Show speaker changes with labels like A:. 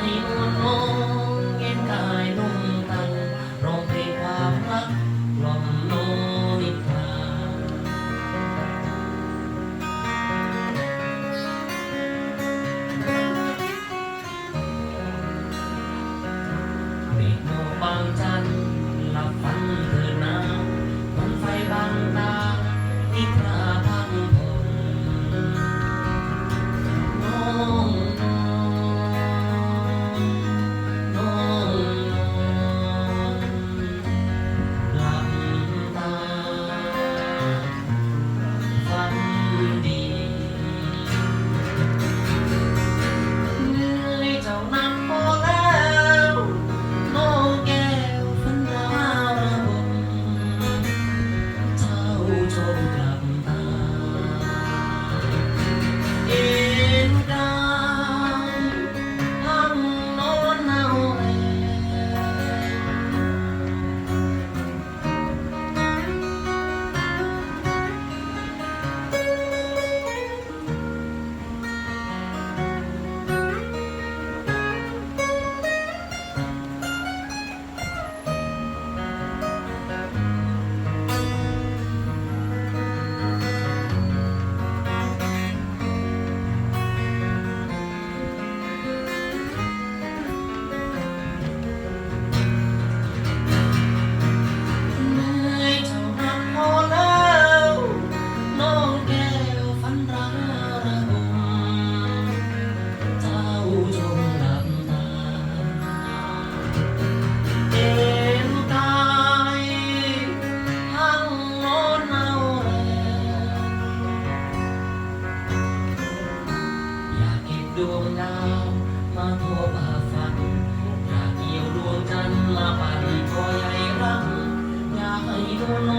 A: I am one more. ดามาโทมาฝันอยากเกี่ยวดวงจันทร์ลาปันก็ใหญ่รังอยากให้ดูน